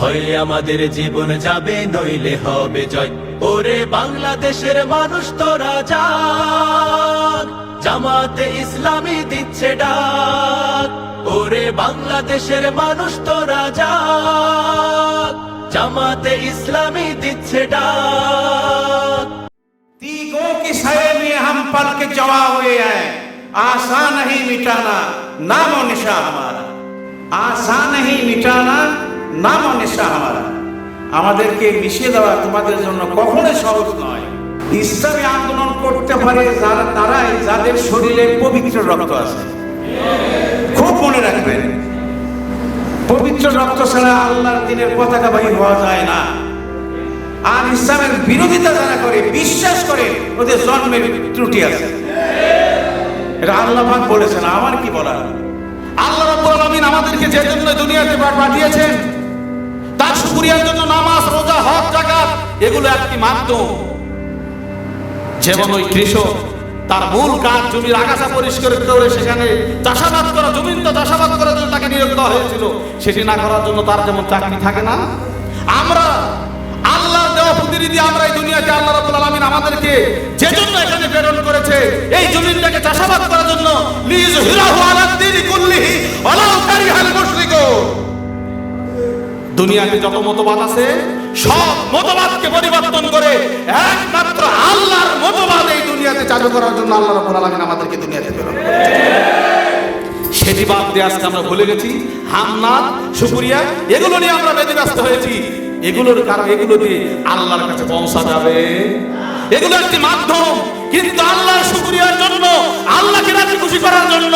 ভয়ে আমাদের জীবন যাবে নইলে হবে জয় ওরে বাংলাদেশের মানুষ তোরা যাক জামাতে ইসলামী দিচ্ছে ডাক ওরে বাংলাদেশের মানুষ তোরা যাক জামাতে ইসলামী দিচ্ছে ডাক तीगों की साये में हम पल के जवा हुए हैं आसान नहीं मिटाना नामो निशा हमारा आसान नहीं मिटाना নাম নিশা হামারা আমাদেরকে মিশিয়ে দেওয়া তোমাদের জন্য কখনোই সহজ নয়। ইসলামী আন্দোলন করতে পারে যারা তারাই যাদের শরীরে পবিত্র রক্ত আছে। খুব মনে রাখবেন, পবিত্র রক্ত ছাড়া আল্লাহর দিনের পতাকাবাহী হওয়া যায় না। আর ইসলামের বিরোধিতা যারা করে, বিশ্বাস করে, ওদের জন্মের ত্রুটি আছে। এটা আল্লাহ বলেছেন, আমার কি বলার? আল্লাহ আমাদেরকে যে জন্য দুনিয়াতে পাঠিয়েছেন তার শুকরিয়ার জন্য নামাজ, রোজা, হজ যাকাত এগুলো একটি মাধ্যম। যেমন ওই কৃষক, তার মূল কাজ জমির আগাছা পরিষ্কার করে সেখানে চাষাবাদ করা, জমিন তো চাষাবাদ করার জন্য তাকে নিয়োগ দেওয়া হয়েছিল। সেটি না করার জন্য তার যেমন চাকরি থাকে না। আমরা আল্লাহ দেওয়া প্রতিনিধি, আমরা এই দুনিয়াতে আল্লাহ রাব্বুল আলামিন আমাদেরকে যে জন্য এখানে প্রেরণ করেছে, এই জমিনটাকে চাষাবাদ করার জন্য। লিজ হিরাহু আলাদ্দিনি দুনিয়াতে যত মতবাদ আছে, সব মতবাদকে পরিবর্তন করে একমাত্র আল্লাহর মতবাদ এই দুনিয়াতে চালু করার জন্য আল্লাহ রাব্বুল আলামিন আমাদেরকে দুনিয়াতে প্রেরণ সেটি বাদ দিয়ে আজকে আমরা ভুলে গেছি, হামনাদ শুকুরিয়া এগুলো নিয়ে আমরা বেঁধে ব্যস্ত হয়েছি। এগুলোর কারণ, এগুলো দিয়ে আল্লাহর কাছে পৌঁছা যাবে। এগুলো একটি মাধ্যম, কিন্তু আল্লাহর শুকুরিয়ার জন্য, আল্লাহকে রাজি খুশি করার জন্য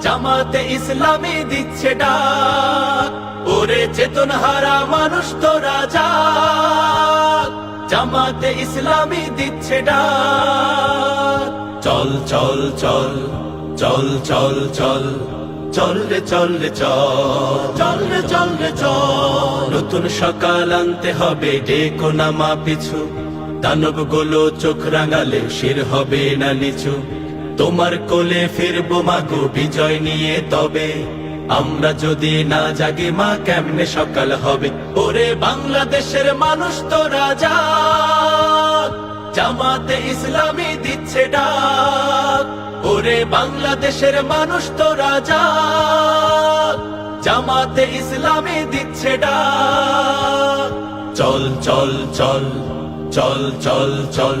জামাতে ইসলামী দিচ্ছে ডাক। ওরে চেতন হারা মানুষ তো রাজা। জামাতে ইসলামী দিচ্ছে ডাক। চল চল চল চল চল চল চল রে চল রে চল রে চল রে, চল। নতুন সকাল আনতে হবে, ডেকো নামা পিছু। দানবগুলো চোখ রাঙালে শির হবে না নিচু। তোমার কোলে ফিরবো মাগো বিজয় নিয়ে তবে। আমরা যদি না জাগে মা, কেমনে সকাল হবে? ওরে বাংলাদেশের মানুষ তো রাজা। জামাতে ইসলামী দিচ্ছে ডাক। ওরে বাংলাদেশের মানুষ তো রাজা। জামাতে ইসলামী দিচ্ছে ডাক। চল চল চল চল চল চল।